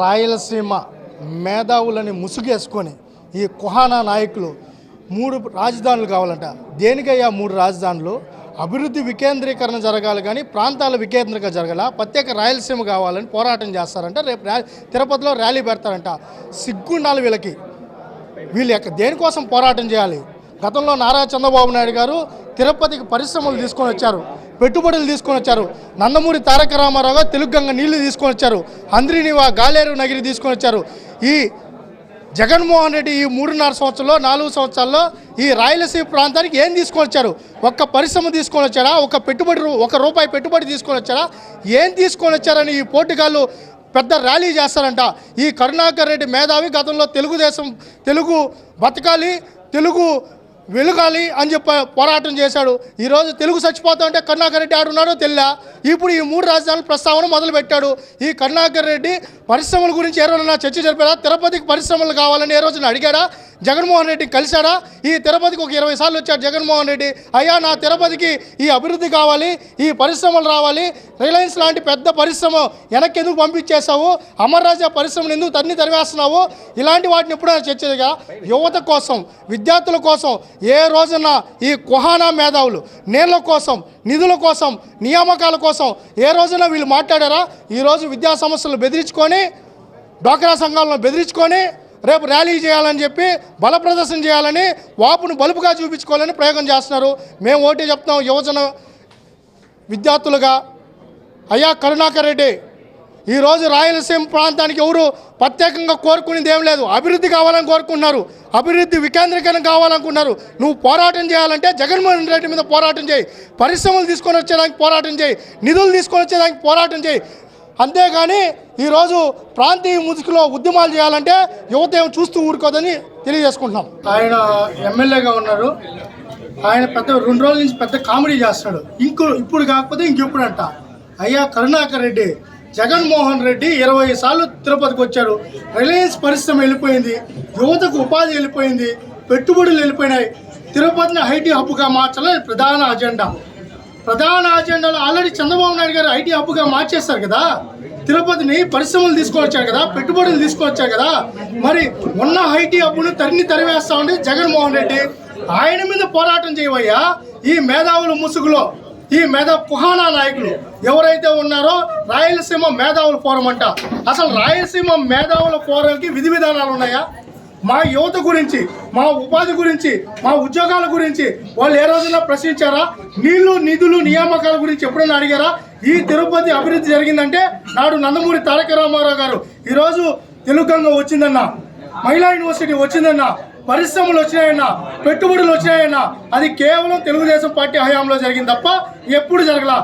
రాయలసీమ మేధావులని ముసుగేసుకొని ఈ కుహానా నాయకులు మూడు రాజధానులు కావాలంట. దేనికయ్యా మూడు రాజధానులు? అభివృద్ధి వికేంద్రీకరణ జరగాలి కానీ ప్రాంతాల వికేంద్రీకరణ జరగాల? ప్రత్యేక రాయలసీమ కావాలని పోరాటం చేస్తారంట. రేపు తిరుపతిలో ర్యాలీ పెడతారంట. సిగ్గుండాలి వీళ్ళకి. వీళ్ళు ఎక్క దేనికోసం పోరాటం చేయాలి? గతంలో నారా చంద్రబాబు నాయుడు గారు తిరుపతికి పరిశ్రమలు తీసుకొని వచ్చారు. పెట్టుబడులు తీసుకొని వచ్చారు. నందమూరి తారక రామారావు తెలుగుగంగ తెలుగు గంగ నీళ్ళు తీసుకొని వచ్చారు. అంద్రినివా గాలేరు నగిరి తీసుకొని వచ్చారు. ఈ జగన్మోహన్ రెడ్డి ఈ మూడున్నర సంవత్సరంలో నాలుగు సంవత్సరాల్లో ఈ రాయలసీమ ప్రాంతానికి ఏం తీసుకొని వచ్చారు? ఒక్క పరిశ్రమ తీసుకొని వచ్చారా? ఒక పెట్టుబడి రూ- ఒక రూపాయి పెట్టుబడి తీసుకొని వచ్చారా? ఏం తీసుకొని వచ్చారని ఈ పోర్టుగాళ్ళు పెద్ద ర్యాలీ చేస్తారంట. ఈ కరుణాకర్ రెడ్డి మేధావి గతంలో తెలుగుదేశం తెలుగు బతకాలి తెలుగు వెలుగాలి అని చెప్పి పోరాటం చేశాడు. ఈరోజు తెలుగు చచ్చిపోతా అంటే కరుణాకర్ రెడ్డి ఆడున్నాడో తెల్లా ఇప్పుడు ఈ మూడు రాజధానుల ప్రస్తావన మొదలుపెట్టాడు. ఈ కరుణాకర్ రెడ్డి పరిశ్రమల గురించి ఏ రోజున చర్చ జరిపారా తిరుపతికి పరిశ్రమలు కావాలని ఏ రోజున అడిగాడా? జగన్మోహన్ రెడ్డి కలిశాడా? ఈ తిరుపతికి ఒక ఇరవై సార్లు వచ్చాడు జగన్మోహన్ రెడ్డి. అయ్యా నా తిరుపతికి ఈ అభివృద్ధి కావాలి ఈ పరిశ్రమలు రావాలి. రిలయన్స్ లాంటి పెద్ద పరిశ్రమ వెనక్కి ఎందుకు పంపించేశావు? అమర్ రాజా పరిశ్రమను ఎందుకు తన్ని తరివేస్తున్నావు? ఇలాంటి వాటిని ఎప్పుడైనా చర్చగా యువత కోసం విద్యార్థుల కోసం ఏ రోజున ఈ కుహానా మేధావులు నీళ్ళ కోసం నిధుల కోసం నియామకాల కోసం ఏ రోజున వీళ్ళు మాట్లాడారా? ఈరోజు విద్యా సంస్థలు బెదిరించుకొని డ్వాక్రా సంఘాలను బెదిరించుకొని రేపు ర్యాలీ చేయాలని చెప్పి బల ప్రదర్శన చేయాలని వాపును బలుపుగా చూపించుకోవాలని ప్రయోగం చేస్తున్నారు. మేము ఓటే చెప్తాం యువజన విద్యార్థులుగా అయ్యా కరుణాకర్ రెడ్డి ఈరోజు రాయలసీమ ప్రాంతానికి ఎవరు ప్రత్యేకంగా కోరుకునేది ఏం లేదు. అభివృద్ధి కావాలని కోరుకుంటున్నారు. అభివృద్ధి వికేంద్రీకరణ కావాలనుకున్నారు నువ్వు పోరాటం చేయాలంటే జగన్మోహన్ రెడ్డి మీద పోరాటం చేయి. పరిశ్రమలు తీసుకొని వచ్చేదానికి పోరాటం చేయి. నిధులు తీసుకొని వచ్చేదానికి పోరాటం చేయి. అంతేగాని ఈరోజు ప్రాంతీయ ముసుగులో ఉద్యమాలు చేయాలంటే యువత ఏం చూస్తూ ఊరుకోదని తెలియజేసుకుంటున్నాం. ఆయన ఎమ్మెల్యేగా ఉన్నారు. ఆయన పెద్ద రెండు రోజుల నుంచి పెద్ద కామెడీ చేస్తాడు ఇంకో ఇప్పుడు కాకపోతే ఇంకెప్పుడు అంట. అయ్యా కరుణాకర్ రెడ్డి జగన్మోహన్ రెడ్డి ఇరవై సార్లు తిరుపతికి వచ్చాడు రిలయన్స్ పరిశ్రమ వెళ్ళిపోయింది. యువతకు ఉపాధి వెళ్ళిపోయింది. పెట్టుబడులు వెళ్ళిపోయినాయి. తిరుపతిని ఐటీ హబ్గా మార్చాలని ప్రధాన అజెండా. ప్రధాన అజెండాలో ఆల్రెడీ చంద్రబాబు నాయుడు గారు ఐటీ హబ్గా మార్చేస్తారు కదా. తిరుపతిని పరిశ్రమలు తీసుకువచ్చారు కదా పెట్టుబడులు తీసుకువచ్చారు కదా. మరి ఉన్న ఐటీ హబ్ను తరిని తరివేస్తా జగన్మోహన్ రెడ్డి. ఆయన మీద పోరాటం చేయవయ్యా. ఈ మేధావుల ముసుగులో ఈ మేధా కుహానా నాయకులు ఎవరైతే ఉన్నారో రాయలసీమ మేధావుల ఫోరం అంట. అసలు రాయలసీమ మేధావుల ఫోరంకి విధి విధానాలు ఉన్నాయా? మా యువత గురించి మా ఉపాధి గురించి మా ఉద్యోగాల గురించి వాళ్ళు ఏ రోజున ప్రశ్నించారా? నీళ్ళు నిధులు నియామకాల గురించి ఎప్పుడైనా అడిగారా? ఈ తిరుపతి అభివృద్ధి జరిగిందంటే నాడు నందమూరి తారక రామారావు గారు ఈరోజు తెలుగు వచ్చిందన్న మహిళా యూనివర్సిటీ వచ్చిందన్న పరిశ్రమలు వచ్చినాయన్న పెట్టుబడులు వచ్చినాయన్న అది కేవలం తెలుగుదేశం పార్టీ హయాంలో జరిగింది తప్ప ఎప్పుడు జరగలా.